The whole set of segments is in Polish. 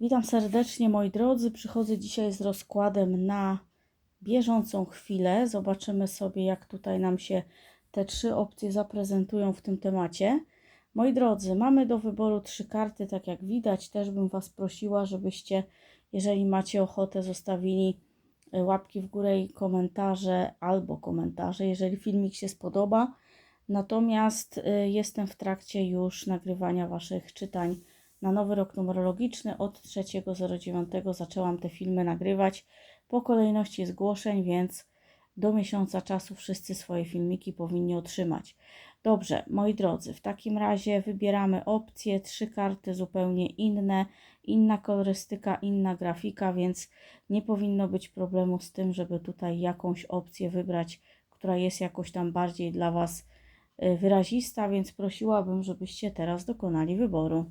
Witam serdecznie moi drodzy. Przychodzę dzisiaj z rozkładem na bieżącą chwilę. Zobaczymy sobie, jak tutaj nam się te trzy opcje zaprezentują w tym temacie. Moi drodzy, mamy do wyboru trzy karty, tak jak widać. Też bym Was prosiła, żebyście, jeżeli macie ochotę, zostawili e, łapki w górę i komentarze albo komentarze, jeżeli filmik się spodoba. Natomiast y, jestem w trakcie już nagrywania Waszych czytań na nowy rok numerologiczny. Od 3.09 zaczęłam te filmy nagrywać po kolejności zgłoszeń, więc do miesiąca czasu wszyscy swoje filmiki powinni otrzymać. Dobrze, moi drodzy, w takim razie wybieramy opcje, trzy karty zupełnie inne, inna kolorystyka, inna grafika, więc nie powinno być problemu z tym, żeby tutaj jakąś opcję wybrać, która jest jakoś tam bardziej dla Was y, wyrazista, więc prosiłabym, żebyście teraz dokonali wyboru.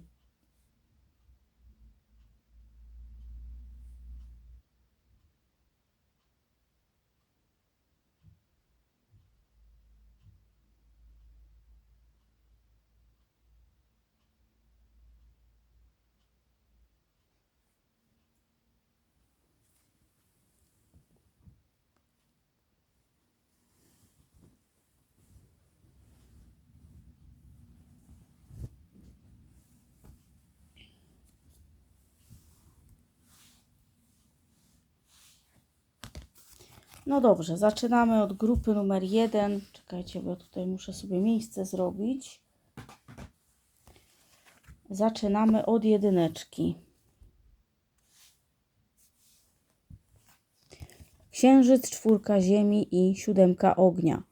No dobrze, zaczynamy od grupy numer jeden. Czekajcie, bo tutaj muszę sobie miejsce zrobić. Zaczynamy od jedyneczki. Księżyc, czwórka ziemi i siódemka ognia.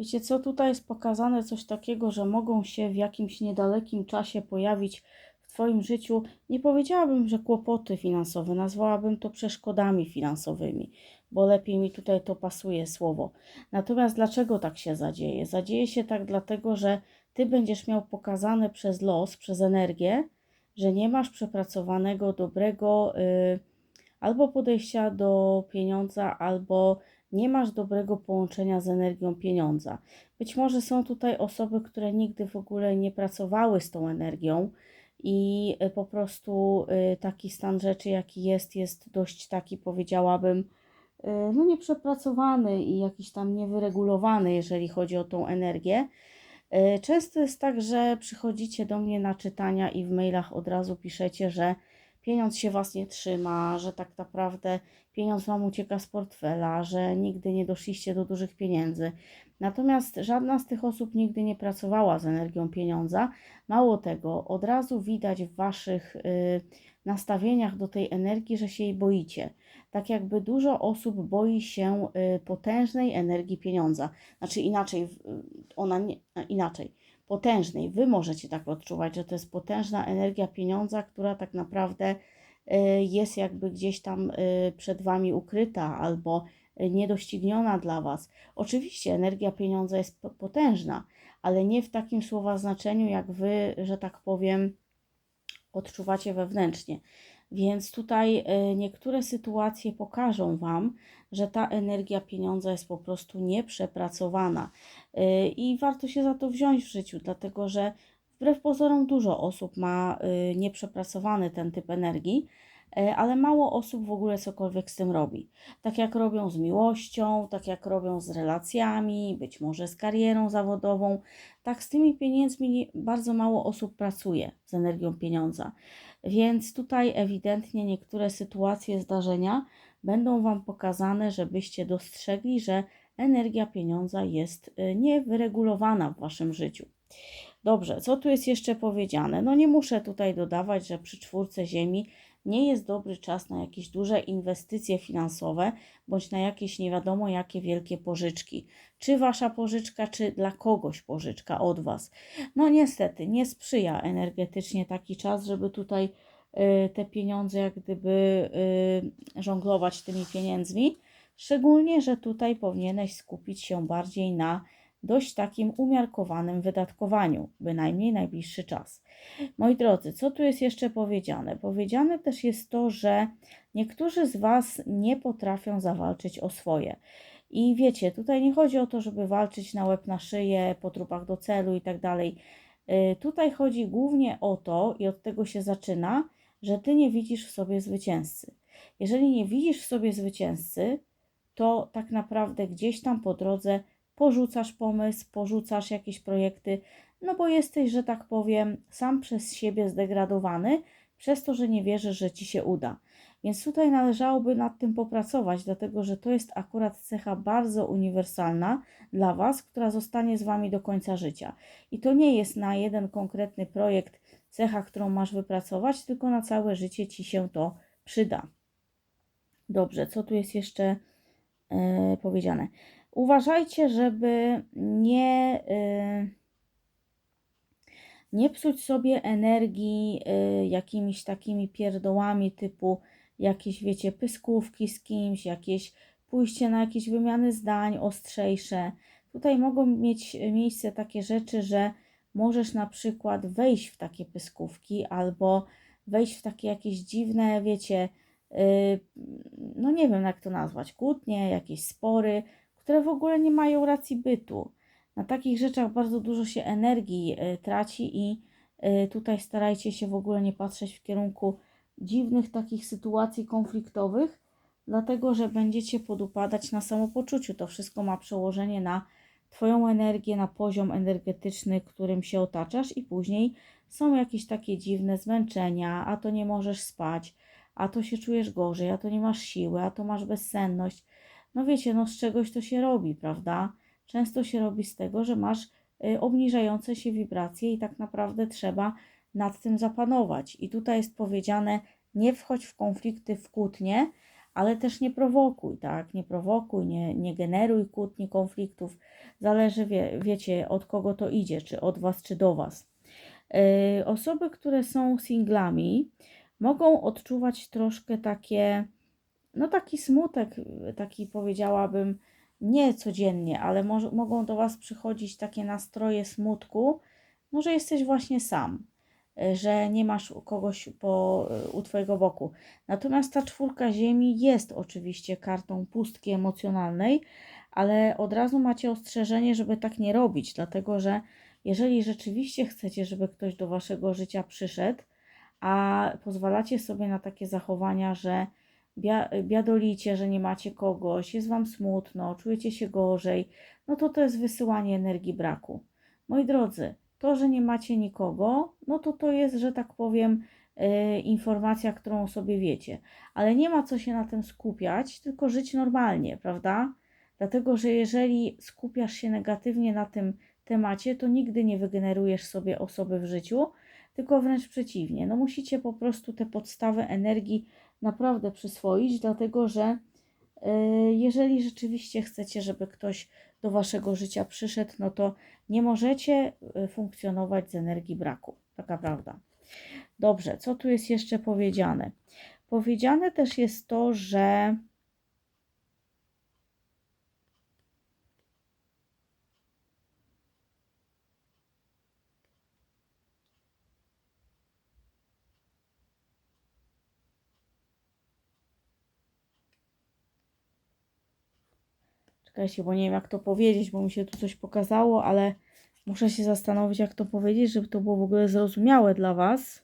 Wiecie co, tutaj jest pokazane coś takiego, że mogą się w jakimś niedalekim czasie pojawić w Twoim życiu, nie powiedziałabym, że kłopoty finansowe, nazwałabym to przeszkodami finansowymi, bo lepiej mi tutaj to pasuje słowo. Natomiast dlaczego tak się zadzieje? Zadzieje się tak dlatego, że Ty będziesz miał pokazane przez los, przez energię, że nie masz przepracowanego, dobrego y, albo podejścia do pieniądza, albo nie masz dobrego połączenia z energią pieniądza. Być może są tutaj osoby, które nigdy w ogóle nie pracowały z tą energią i y, po prostu y, taki stan rzeczy, jaki jest, jest dość taki, powiedziałabym, y, no nieprzepracowany i jakiś tam niewyregulowany, jeżeli chodzi o tą energię. Często jest tak, że przychodzicie do mnie na czytania i w mailach od razu piszecie, że pieniądz się Was nie trzyma, że tak naprawdę pieniądz Wam ucieka z portfela, że nigdy nie doszliście do dużych pieniędzy. Natomiast żadna z tych osób nigdy nie pracowała z energią pieniądza. Mało tego, od razu widać w Waszych y, nastawieniach do tej energii, że się jej boicie. Tak jakby dużo osób boi się y, potężnej energii pieniądza. Znaczy inaczej, ona nie, inaczej potężnej. Wy możecie tak odczuwać, że to jest potężna energia pieniądza, która tak naprawdę y, jest jakby gdzieś tam y, przed Wami ukryta albo y, niedościgniona dla Was. Oczywiście energia pieniądza jest potężna, ale nie w takim słowa znaczeniu, jak Wy, że tak powiem, odczuwacie wewnętrznie. Więc tutaj niektóre sytuacje pokażą Wam, że ta energia pieniądza jest po prostu nieprzepracowana. Y, I warto się za to wziąć w życiu, dlatego że wbrew pozorom dużo osób ma y, nieprzepracowany ten typ energii, y, ale mało osób w ogóle cokolwiek z tym robi. Tak jak robią z miłością, tak jak robią z relacjami, być może z karierą zawodową, tak z tymi pieniędzmi bardzo mało osób pracuje z energią pieniądza. Więc tutaj ewidentnie niektóre sytuacje, zdarzenia będą Wam pokazane, żebyście dostrzegli, że energia pieniądza jest y, niewyregulowana w Waszym życiu. Dobrze, co tu jest jeszcze powiedziane? No nie muszę tutaj dodawać, że przy czwórce Ziemi nie jest dobry czas na jakieś duże inwestycje finansowe, bądź na jakieś nie wiadomo jakie wielkie pożyczki. Czy wasza pożyczka, czy dla kogoś pożyczka od was. No niestety, nie sprzyja energetycznie taki czas, żeby tutaj te pieniądze jak gdyby y, żonglować tymi pieniędzmi. Szczególnie, że tutaj powinieneś skupić się bardziej na dość takim umiarkowanym wydatkowaniu, bynajmniej najbliższy czas. Moi drodzy, co tu jest jeszcze powiedziane? Powiedziane też jest to, że niektórzy z Was nie potrafią zawalczyć o swoje. I wiecie, tutaj nie chodzi o to, żeby walczyć na łeb na szyję, po trupach do celu i tak dalej. Y, tutaj chodzi głównie o to, i od tego się zaczyna, że ty nie widzisz w sobie zwycięzcy. Jeżeli nie widzisz w sobie zwycięzcy, to tak naprawdę gdzieś tam po drodze porzucasz pomysł, porzucasz jakieś projekty, no bo jesteś, że tak powiem, sam przez siebie zdegradowany, przez to, że nie wierzysz, że ci się uda. Więc tutaj należałoby nad tym popracować, dlatego że to jest akurat cecha bardzo uniwersalna dla Was, która zostanie z Wami do końca życia. I to nie jest na jeden konkretny projekt cecha, którą masz wypracować, tylko na całe życie Ci się to przyda. Dobrze, co tu jest jeszcze yy, powiedziane? Uważajcie, żeby nie. Yy, nie psuć sobie energii y, jakimiś takimi pierdołami typu jakieś, wiecie, pyskówki z kimś, jakieś pójście na jakieś wymiany zdań ostrzejsze. Tutaj mogą mieć miejsce takie rzeczy, że możesz na przykład wejść w takie pyskówki albo wejść w takie jakieś dziwne, wiecie, yy, no nie wiem jak to nazwać, kłótnie, jakieś spory, które w ogóle nie mają racji bytu. Na takich rzeczach bardzo dużo się energii yy, traci i yy, tutaj starajcie się w ogóle nie patrzeć w kierunku dziwnych takich sytuacji konfliktowych, dlatego że będziecie podupadać na samopoczuciu. To wszystko ma przełożenie na Twoją energię, na poziom energetyczny, którym się otaczasz, i później są jakieś takie dziwne zmęczenia, a to nie możesz spać, a to się czujesz gorzej, a to nie masz siły, a to masz bezsenność. No wiecie, no z czegoś to się robi, prawda? Często się robi z tego, że masz y, obniżające się wibracje i tak naprawdę trzeba nad tym zapanować. I tutaj jest powiedziane, nie wchodź w konflikty, w kłótnie, ale też nie prowokuj, tak? Nie prowokuj, nie, nie generuj kłótni, konfliktów. Zależy, wie, wiecie, od kogo to idzie, czy od was, czy do was. Yy, osoby, które są singlami, mogą odczuwać troszkę takie, no taki smutek, taki powiedziałabym, nie codziennie, ale może, mogą do was przychodzić takie nastroje smutku, może jesteś właśnie sam że nie masz kogoś po, u Twojego boku. Natomiast ta czwórka Ziemi jest oczywiście kartą pustki emocjonalnej, ale od razu macie ostrzeżenie, żeby tak nie robić, dlatego że jeżeli rzeczywiście chcecie, żeby ktoś do Waszego życia przyszedł, a pozwalacie sobie na takie zachowania, że biadolicie, że nie macie kogoś, jest Wam smutno, czujecie się gorzej, no to to jest wysyłanie energii braku. Moi drodzy, to, że nie macie nikogo, no to to jest, że tak powiem, yy, informacja, którą sobie wiecie. Ale nie ma co się na tym skupiać, tylko żyć normalnie, prawda? Dlatego, że jeżeli skupiasz się negatywnie na tym temacie, to nigdy nie wygenerujesz sobie osoby w życiu, tylko wręcz przeciwnie. No musicie po prostu te podstawy energii naprawdę przyswoić, dlatego że jeżeli rzeczywiście chcecie, żeby ktoś do waszego życia przyszedł, no to nie możecie y, funkcjonować z energii braku. Taka prawda. Dobrze, co tu jest jeszcze powiedziane? Powiedziane też jest to, że Czekajcie, bo nie wiem jak to powiedzieć, bo mi się tu coś pokazało, ale muszę się zastanowić jak to powiedzieć, żeby to było w ogóle zrozumiałe dla Was.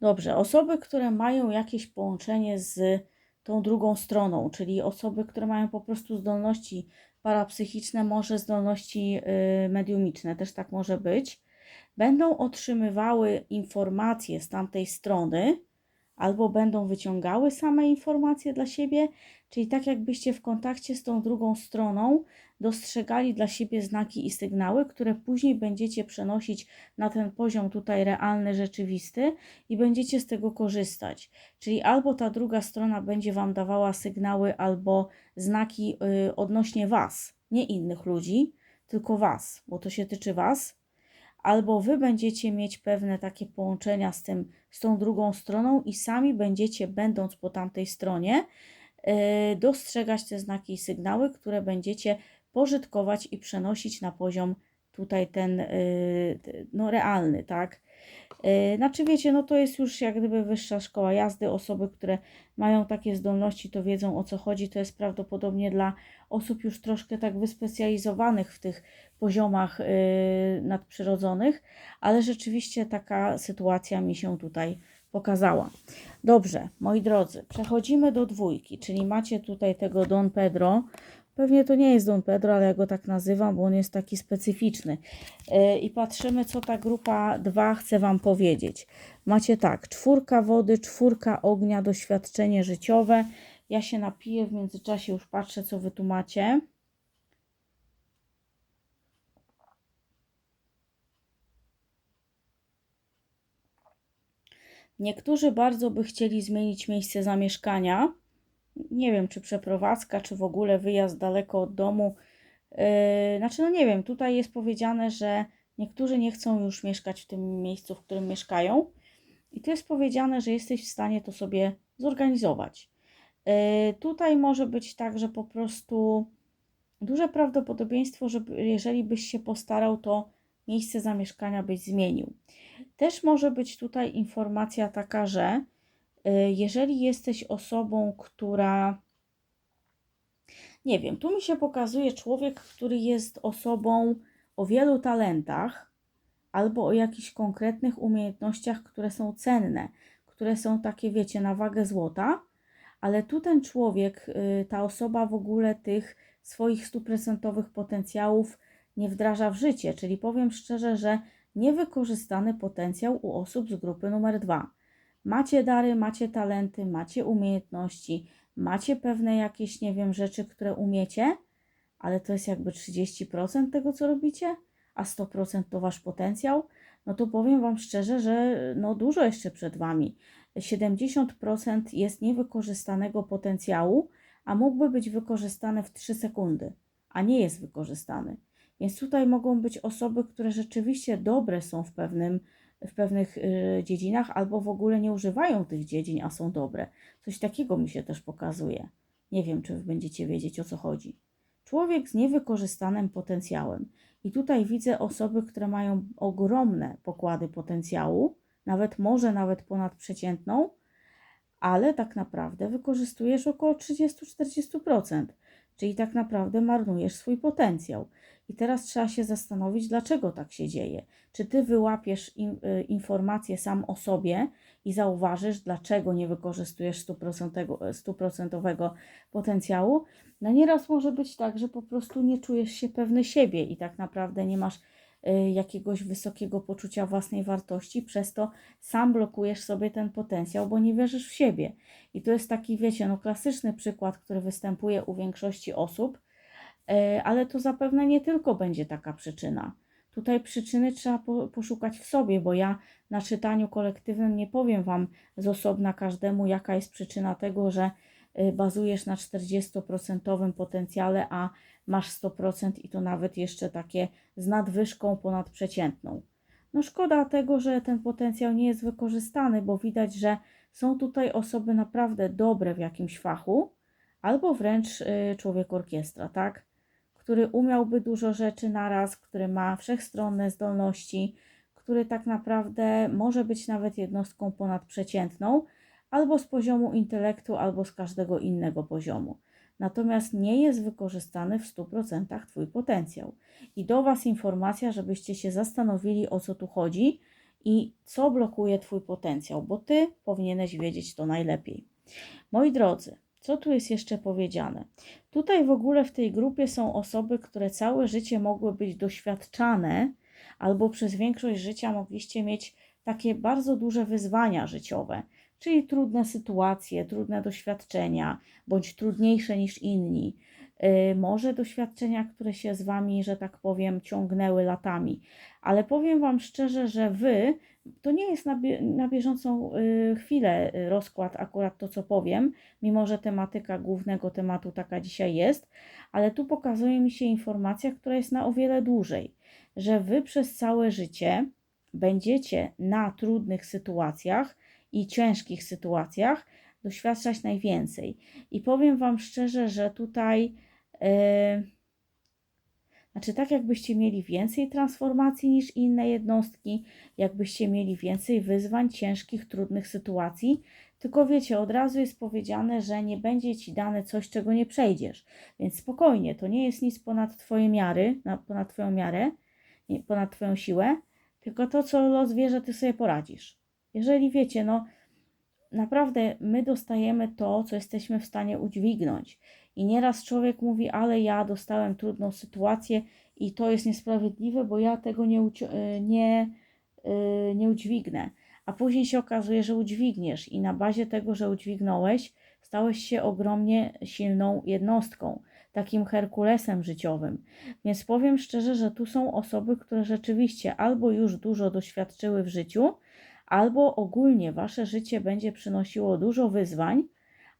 Dobrze, osoby, które mają jakieś połączenie z tą drugą stroną, czyli osoby, które mają po prostu zdolności parapsychiczne, może zdolności yy, mediumiczne, też tak może być będą otrzymywały informacje z tamtej strony, albo będą wyciągały same informacje dla siebie, czyli tak jakbyście w kontakcie z tą drugą stroną dostrzegali dla siebie znaki i sygnały, które później będziecie przenosić na ten poziom tutaj realny, rzeczywisty i będziecie z tego korzystać. Czyli albo ta druga strona będzie Wam dawała sygnały albo znaki yy, odnośnie Was, nie innych ludzi, tylko Was, bo to się tyczy Was albo wy będziecie mieć pewne takie połączenia z tym, z tą drugą stroną i sami będziecie, będąc po tamtej stronie, yy, dostrzegać te znaki i sygnały, które będziecie pożytkować i przenosić na poziom tutaj ten yy, no, realny, tak? Yy, Znaczy wiecie, no to jest już jak gdyby wyższa szkoła jazdy. Osoby, które mają takie zdolności, to wiedzą o co chodzi. To jest prawdopodobnie dla osób już troszkę tak wyspecjalizowanych w tych poziomach yy, nadprzyrodzonych, ale rzeczywiście taka sytuacja mi się tutaj pokazała. Dobrze, moi drodzy, przechodzimy do dwójki, czyli macie tutaj tego Don Pedro. Pewnie to nie jest Don Pedro, ale ja go tak nazywam, bo on jest taki specyficzny. Yy, I patrzymy, co ta grupa 2 chce Wam powiedzieć. Macie tak, czwórka wody, czwórka ognia, doświadczenie życiowe. Ja się napiję, w międzyczasie już patrzę, co Wy tu macie. Niektórzy bardzo by chcieli zmienić miejsce zamieszkania. Nie wiem, czy przeprowadzka, czy w ogóle wyjazd daleko od domu. Yy, znaczy, no nie wiem, tutaj jest powiedziane, że niektórzy nie chcą już mieszkać w tym miejscu, w którym mieszkają. I tu jest powiedziane, że jesteś w stanie to sobie zorganizować. Yy, tutaj może być tak, że po prostu duże prawdopodobieństwo, że jeżeli byś się postarał, to miejsce zamieszkania byś zmienił. Też może być tutaj informacja taka, że jeżeli jesteś osobą, która nie wiem, tu mi się pokazuje człowiek, który jest osobą o wielu talentach albo o jakichś konkretnych umiejętnościach, które są cenne, które są takie, wiecie, na wagę złota, ale tu ten człowiek, y, ta osoba w ogóle tych swoich stuprocentowych potencjałów nie wdraża w życie, czyli powiem szczerze, że niewykorzystany potencjał u osób z grupy numer dwa. Macie dary, macie talenty, macie umiejętności, macie pewne jakieś, nie wiem, rzeczy, które umiecie, ale to jest jakby 30% tego, co robicie, a 100% to wasz potencjał, no to powiem Wam szczerze, że no dużo jeszcze przed Wami. 70% jest niewykorzystanego potencjału, a mógłby być wykorzystany w 3 sekundy, a nie jest wykorzystany. Więc tutaj mogą być osoby, które rzeczywiście dobre są w, pewnym, w pewnych y, dziedzinach, albo w ogóle nie używają tych dziedzin, a są dobre. Coś takiego mi się też pokazuje. Nie wiem, czy będziecie wiedzieć o co chodzi. Człowiek z niewykorzystanym potencjałem. I tutaj widzę osoby, które mają ogromne pokłady potencjału, nawet może nawet ponadprzeciętną, ale tak naprawdę wykorzystujesz około 30-40%, czyli tak naprawdę marnujesz swój potencjał. I teraz trzeba się zastanowić, dlaczego tak się dzieje. Czy ty wyłapiesz in, y, sam o sobie i zauważysz, dlaczego nie wykorzystujesz 100%, 100% potencjału? No nieraz może być tak, że po prostu nie czujesz się pewny siebie i tak naprawdę nie masz y, jakiegoś wysokiego poczucia własnej wartości, przez to sam blokujesz sobie ten potencjał, bo nie wierzysz w siebie. I to jest taki, wiecie, no klasyczny przykład, który występuje u większości osób, ale to zapewne nie tylko będzie taka przyczyna. Tutaj przyczyny trzeba po, poszukać w sobie, bo ja na czytaniu kolektywnym nie powiem Wam z osobna każdemu, jaka jest przyczyna tego, że y, bazujesz na 40% potencjale, a masz 100% i to nawet jeszcze takie z nadwyżką ponadprzeciętną. No szkoda tego, że ten potencjał nie jest wykorzystany, bo widać, że są tutaj osoby naprawdę dobre w jakimś fachu, albo wręcz y, człowiek orkiestra, tak? Który umiałby dużo rzeczy naraz, który ma wszechstronne zdolności, który tak naprawdę może być nawet jednostką ponadprzeciętną, albo z poziomu intelektu, albo z każdego innego poziomu. Natomiast nie jest wykorzystany w 100% Twój potencjał. I do Was informacja, żebyście się zastanowili, o co tu chodzi i co blokuje Twój potencjał, bo Ty powinieneś wiedzieć to najlepiej. Moi drodzy, co tu jest jeszcze powiedziane? Tutaj w ogóle w tej grupie są osoby, które całe życie mogły być doświadczane, albo przez większość życia mogliście mieć takie bardzo duże wyzwania życiowe, czyli trudne sytuacje, trudne doświadczenia, bądź trudniejsze niż inni. Y, może doświadczenia, które się z Wami, że tak powiem, ciągnęły latami. Ale powiem Wam szczerze, że Wy, to nie jest na, bie na bieżącą y, chwilę y, rozkład, akurat to, co powiem, mimo że tematyka głównego tematu taka dzisiaj jest, ale tu pokazuje mi się informacja, która jest na o wiele dłużej, że Wy przez całe życie będziecie na trudnych sytuacjach i ciężkich sytuacjach doświadczać najwięcej. I powiem Wam szczerze, że tutaj, znaczy tak jakbyście mieli więcej transformacji niż inne jednostki, jakbyście mieli więcej wyzwań, ciężkich, trudnych sytuacji, tylko wiecie, od razu jest powiedziane, że nie będzie Ci dane coś, czego nie przejdziesz. Więc spokojnie, to nie jest nic ponad Twoje miary, ponad Twoją miarę, ponad Twoją siłę, tylko to, co los wie, że Ty sobie poradzisz. Jeżeli wiecie, no naprawdę my dostajemy to, co jesteśmy w stanie udźwignąć. I nieraz człowiek mówi, ale ja dostałem trudną sytuację i to jest niesprawiedliwe, bo ja tego nie, y, nie, y, nie udźwignę. A później się okazuje, że udźwigniesz i na bazie tego, że udźwignąłeś, stałeś się ogromnie silną jednostką, takim Herkulesem życiowym. Więc powiem szczerze, że tu są osoby, które rzeczywiście albo już dużo doświadczyły w życiu, albo ogólnie wasze życie będzie przynosiło dużo wyzwań,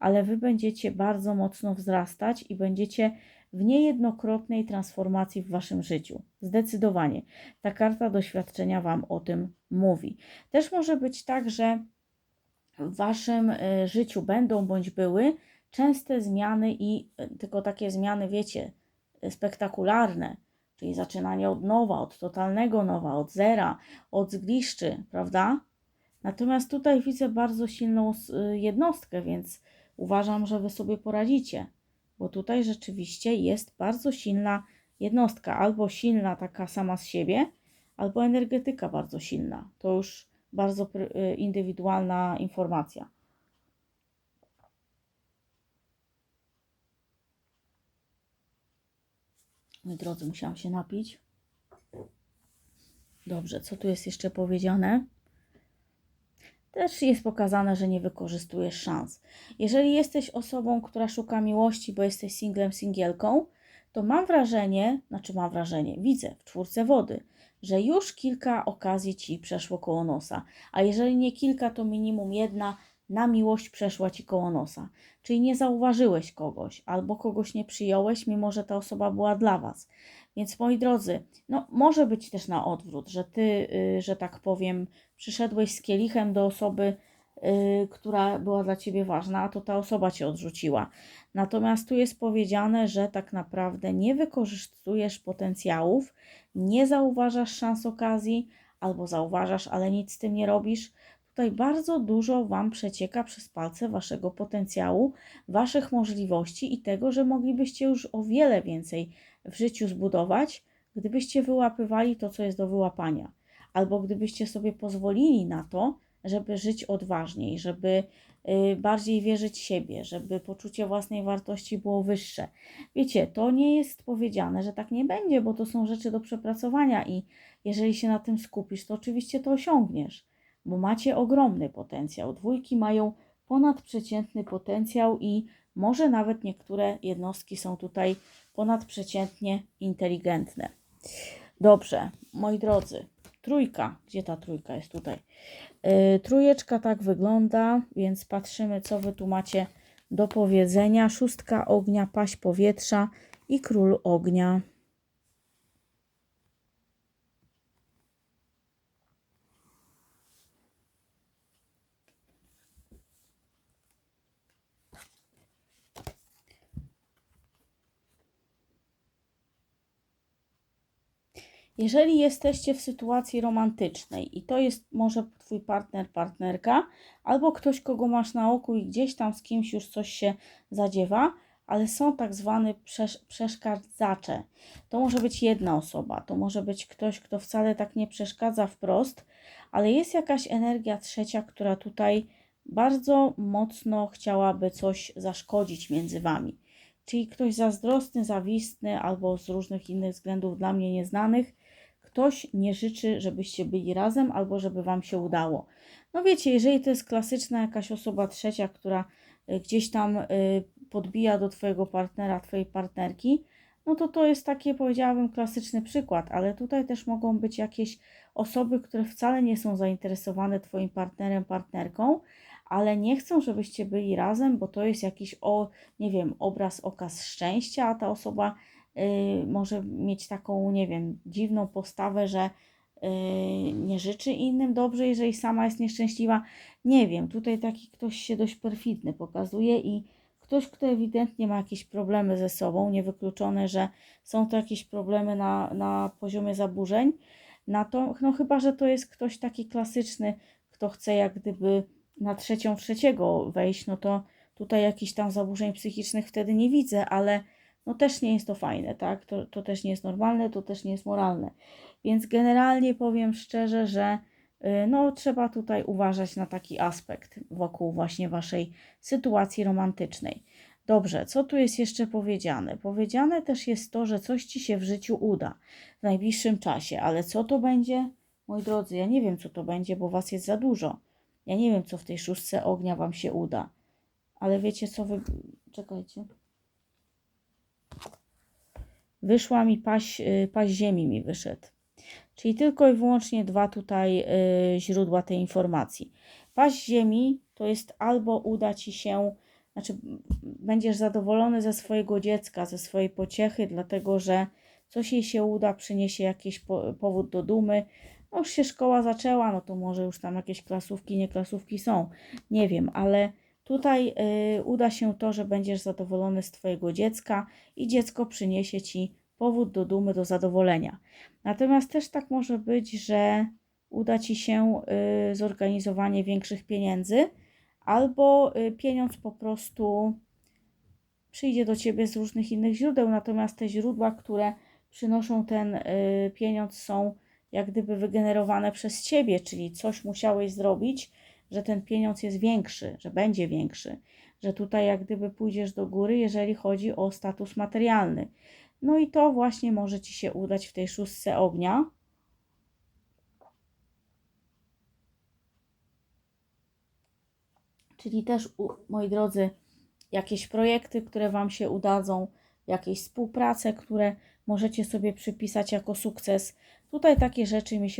ale wy będziecie bardzo mocno wzrastać i będziecie w niejednokrotnej transformacji w waszym życiu. Zdecydowanie. Ta karta doświadczenia wam o tym mówi. Też może być tak, że w waszym e, życiu będą bądź były częste zmiany i e, tylko takie zmiany, wiecie, spektakularne, czyli zaczynanie od nowa, od totalnego nowa, od zera, od zgliszczy, prawda? Natomiast tutaj widzę bardzo silną y, jednostkę, więc uważam, że Wy sobie poradzicie, bo tutaj rzeczywiście jest bardzo silna jednostka, albo silna taka sama z siebie, albo energetyka bardzo silna. To już bardzo y, indywidualna informacja. Moi drodzy, musiałam się napić. Dobrze, co tu jest jeszcze powiedziane? Też jest pokazane, że nie wykorzystujesz szans. Jeżeli jesteś osobą, która szuka miłości, bo jesteś singlem, singielką, to mam wrażenie, znaczy mam wrażenie, widzę w czwórce wody, że już kilka okazji ci przeszło koło nosa, a jeżeli nie kilka, to minimum jedna na miłość przeszła ci koło nosa. Czyli nie zauważyłeś kogoś albo kogoś nie przyjąłeś, mimo że ta osoba była dla was. Więc moi drodzy, no może być też na odwrót, że ty, yy, że tak powiem, przyszedłeś z kielichem do osoby, yy, która była dla ciebie ważna, a to ta osoba cię odrzuciła. Natomiast tu jest powiedziane, że tak naprawdę nie wykorzystujesz potencjałów, nie zauważasz szans okazji, albo zauważasz, ale nic z tym nie robisz. Tutaj bardzo dużo Wam przecieka przez palce Waszego potencjału, Waszych możliwości i tego, że moglibyście już o wiele więcej w życiu zbudować, gdybyście wyłapywali to, co jest do wyłapania, albo gdybyście sobie pozwolili na to, żeby żyć odważniej, żeby y, bardziej wierzyć w siebie, żeby poczucie własnej wartości było wyższe. Wiecie, to nie jest powiedziane, że tak nie będzie, bo to są rzeczy do przepracowania i jeżeli się na tym skupisz, to oczywiście to osiągniesz, bo macie ogromny potencjał. Dwójki mają ponadprzeciętny potencjał i może nawet niektóre jednostki są tutaj ponadprzeciętnie inteligentne. Dobrze, moi drodzy, trójka, gdzie ta trójka jest tutaj? Yy, trójeczka tak wygląda, więc patrzymy, co wy tu macie do powiedzenia. Szóstka ognia, paść powietrza i król ognia. Jeżeli jesteście w sytuacji romantycznej i to jest może Twój partner, partnerka, albo ktoś, kogo masz na oku i gdzieś tam z kimś już coś się zadziewa, ale są tak zwane przesz przeszkadzacze. To może być jedna osoba, to może być ktoś, kto wcale tak nie przeszkadza wprost, ale jest jakaś energia trzecia, która tutaj bardzo mocno chciałaby coś zaszkodzić między Wami. Czyli ktoś zazdrosny, zawistny albo z różnych innych względów dla mnie nieznanych ktoś nie życzy, żebyście byli razem albo żeby Wam się udało. No wiecie, jeżeli to jest klasyczna jakaś osoba trzecia, która y, gdzieś tam y, podbija do Twojego partnera, Twojej partnerki, no to to jest takie, powiedziałabym, klasyczny przykład, ale tutaj też mogą być jakieś osoby, które wcale nie są zainteresowane Twoim partnerem, partnerką, ale nie chcą, żebyście byli razem, bo to jest jakiś, o, nie wiem, obraz, okaz szczęścia, a ta osoba może mieć taką, nie wiem, dziwną postawę, że y, nie życzy innym dobrze, jeżeli sama jest nieszczęśliwa. Nie wiem, tutaj taki ktoś się dość perfidny pokazuje i ktoś, kto ewidentnie ma jakieś problemy ze sobą, niewykluczone, że są to jakieś problemy na, na poziomie zaburzeń, na to, no chyba, że to jest ktoś taki klasyczny, kto chce jak gdyby na trzecią trzeciego wejść, no to tutaj jakichś tam zaburzeń psychicznych wtedy nie widzę, ale no też nie jest to fajne, tak? To, to też nie jest normalne, to też nie jest moralne. Więc generalnie powiem szczerze, że y, no trzeba tutaj uważać na taki aspekt wokół właśnie waszej sytuacji romantycznej. Dobrze, co tu jest jeszcze powiedziane? Powiedziane też jest to, że coś ci się w życiu uda w najbliższym czasie, ale co to będzie? Moi drodzy, ja nie wiem, co to będzie, bo was jest za dużo. Ja nie wiem, co w tej szóstce ognia wam się uda. Ale wiecie, co wy. Czekajcie. Wyszła mi paść, y, paść ziemi, mi wyszedł. Czyli tylko i wyłącznie dwa tutaj y, źródła tej informacji. Paść ziemi to jest albo uda ci się, znaczy będziesz zadowolony ze swojego dziecka, ze swojej pociechy, dlatego że coś jej się uda, przyniesie jakiś po, powód do dumy. No już się szkoła zaczęła, no to może już tam jakieś klasówki, nie klasówki są. Nie wiem, ale tutaj y, uda się to, że będziesz zadowolony z Twojego dziecka i dziecko przyniesie Ci powód do dumy, do zadowolenia. Natomiast też tak może być, że uda Ci się y, zorganizowanie większych pieniędzy, albo y, pieniądz po prostu przyjdzie do Ciebie z różnych innych źródeł, natomiast te źródła, które przynoszą ten y, pieniądz są jak gdyby wygenerowane przez Ciebie, czyli coś musiałeś zrobić, że ten pieniądz jest większy, że będzie większy, że tutaj jak gdyby pójdziesz do góry, jeżeli chodzi o status materialny. No i to właśnie może Ci się udać w tej szóstce ognia. Czyli też, moi drodzy, jakieś projekty, które Wam się udadzą, jakieś współprace, które możecie sobie przypisać jako sukces. Tutaj takie rzeczy mi się